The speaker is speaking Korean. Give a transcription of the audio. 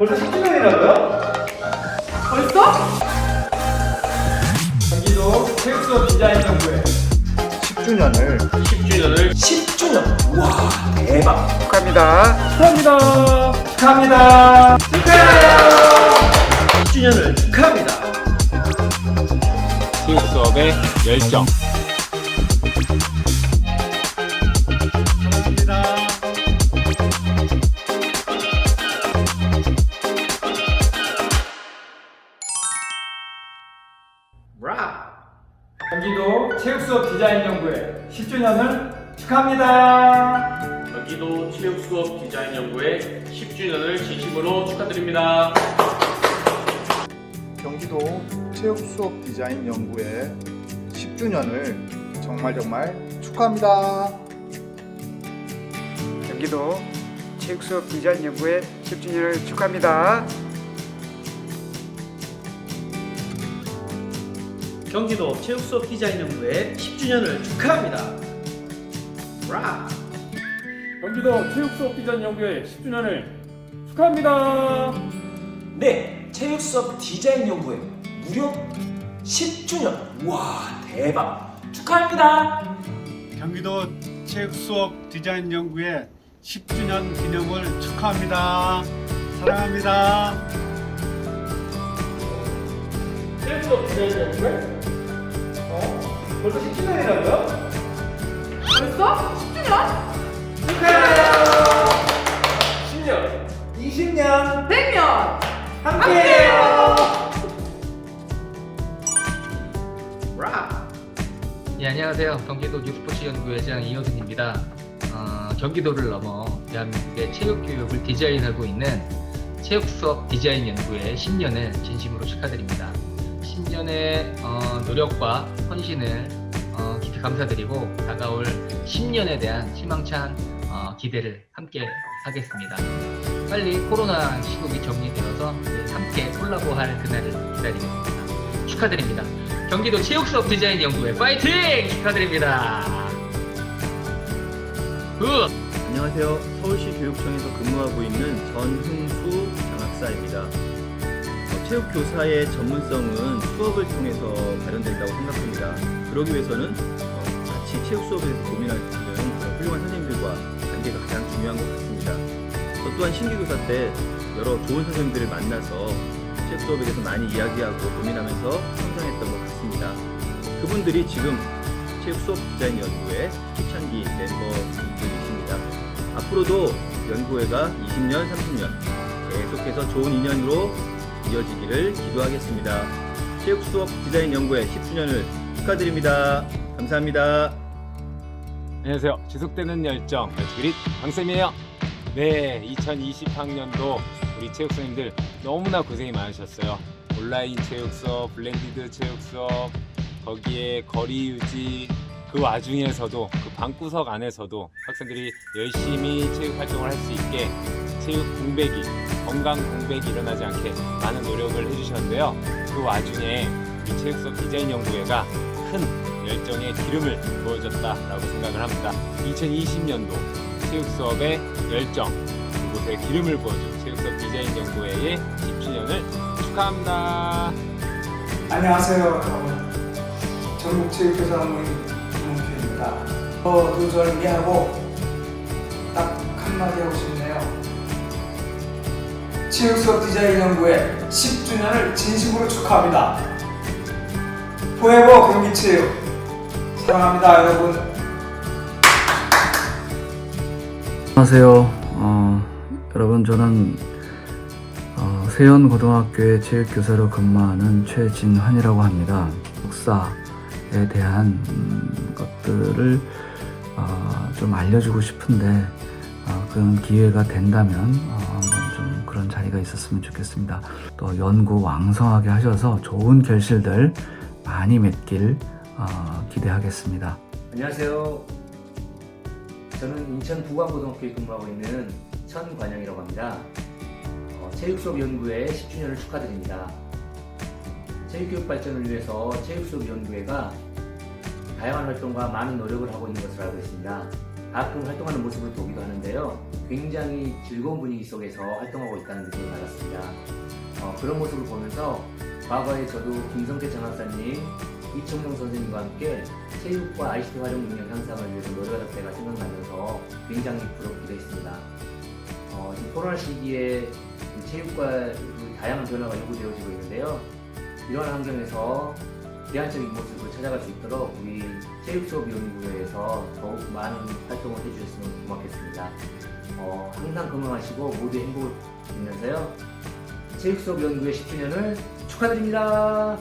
벌써 10주년이라고요? 벌써? 경기도 체육수업 디자인 연구회 10주년을 10주년을 10주년 와 대박 축하합니다. 축하합니다. 축하합니다. 축하해요. 10주년을 축하합니다. 체육 수업의 열정 체육수업 디자인 연구회 10주년을 축하합니다. 경기도 체육 수업 디자인 연구회 10주년을 진심으로 축하드립니다. 경기도 체육수업 디자인 연구회 10주년을 정말 정말 축하합니다. 경기도 체육수업 디자인 연구회 10주년을 축하합니다. 경기도 체육수업 디자인 연구회 10주년을 축하합니다. 라! 경기도 체육수업 디자인 연구회 10주년을 축하합니다. 네, 체육수업 디자인 연구회 무려 10주년. 와, 대박. 축하합니다. 경기도 체육수업 디자인 연구회 10주년 기념을 축하합니다. 사랑합니다. 체육수업 디자인 연구회? 어? 벌써 10주년이라고요? 벌써? 10주년? 축하해요. 10년, 20년 100년! 함께해요. 라! 예, 안녕하세요. 경기도 뉴스포츠 연구회장 이효승입니다. 어, 경기도를 넘어 대한민국의 체육 교육을 디자인하고 있는 체육 수업 디자인 연구회 10년을 진심으로 축하드립니다. 10년의 어, 노력과 헌신을 어, 깊이 감사드리고 다가올 10년에 대한 희망찬 어, 기대를 함께 하겠습니다. 빨리 코로나 시국이 정리되어서 함께 콜라보할 그날을 기다리겠습니다. 축하드립니다. 경기도 체육수업 디자인 연구회 파이팅! 축하드립니다. 굿! 안녕하세요. 서울시 교육청에서 근무하고 있는 전흥수 장학사입니다. 어, 체육 교사의 전문성은 수업을 통해서 발현된다고 생각합니다. 그러기 위해서는 어, 같이 체육 수업에 대해서 고민하는 그런 훌륭한 선생님들과 관계가 가장 중요한 것 같습니다. 저 또한 신규 교사 때 여러 좋은 선생님들을 만나서 체육 수업에 대해서 많이 이야기하고 고민하면서 성장했던 것 같습니다. 그분들이 지금 체육 수업 디자인 연구회 초창기 멤버분들이십니다. 앞으로도 연구회가 20년, 30년 계속해서 좋은 인연으로 이어지기를 기도하겠습니다. 체육 수업 디자인 연구회 10주년을 축하드립니다. 감사합니다. 안녕하세요. 지속되는 열정 열기릿 강쌤이에요. 네, 2020학년도 우리 체육 선생님들 너무나 고생이 많으셨어요. 온라인 체육 수업, 블렌디드 체육 수업, 거기에 거리 유지 그 와중에서도 그 방구석 안에서도 학생들이 열심히 체육 활동을 할 수 있게 체육 공백이 건강 공백이 일어나지 않게 많은 노력을 해주셨는데요. 그 와중에 이 체육 수업 디자인 연구회가 큰 열정의 기름을 부어줬다라고 생각을 합니다. 2020년도 체육 수업의 열정 그곳에 기름을 부어준 체육 수업 디자인 연구회의 10주년을 축하합니다. 안녕하세요 여러분 전국체육교사모임 김홍표입니다 어, 두 절미하고 딱 한마디 하고 싶네요 체육수업 디자인 연구회 10주년을 진심으로 축하합니다 포에버 경기체육 사랑합니다 여러분 안녕하세요. 어, 여러분 저는 어, 세연 고등학교의 체육교사로 근무하는 최진환이라고 합니다. 역사에 대한 음, 것들을 어, 좀 알려주고 싶은데 어, 그런 기회가 된다면 어, 그런 자리가 있었으면 좋겠습니다. 또 연구 왕성하게 하셔서 좋은 결실들 많이 맺길 어, 기대하겠습니다. 안녕하세요. 저는 인천 부광고등학교에 근무하고 있는 천관영이라고 합니다. 어, 체육 수업 연구회 10주년을 축하드립니다. 체육교육 발전을 위해서 체육 수업 연구회가 다양한 활동과 많은 노력을 하고 있는 것으로 알고 있습니다. 가끔 활동하는 모습을 보기도 하는데요. 굉장히 즐거운 분위기 속에서 활동하고 있다는 느낌을 받았습니다. 어, 그런 모습을 보면서 과거에 저도 김성태 장학사님, 이청용 선생님과 함께 체육과 ICT 활용 능력 향상을 위해서 노력할 때가 생각나면서 굉장히 부럽기도 했습니다. 어, 지금 코로나 시기에 이 체육과 그 다양한 변화가 요구되어지고 있는데요. 이러한 환경에서 대안적인 모습을 찾아갈 수 있도록 우리 체육 수업 연구회에서 더욱 많은 활동을 해주셨으면 고맙겠습니다. 어, 항상 건강하시고 모두의 행복을 빌면서요. 체육수업 연구회 10주년을 축하드립니다.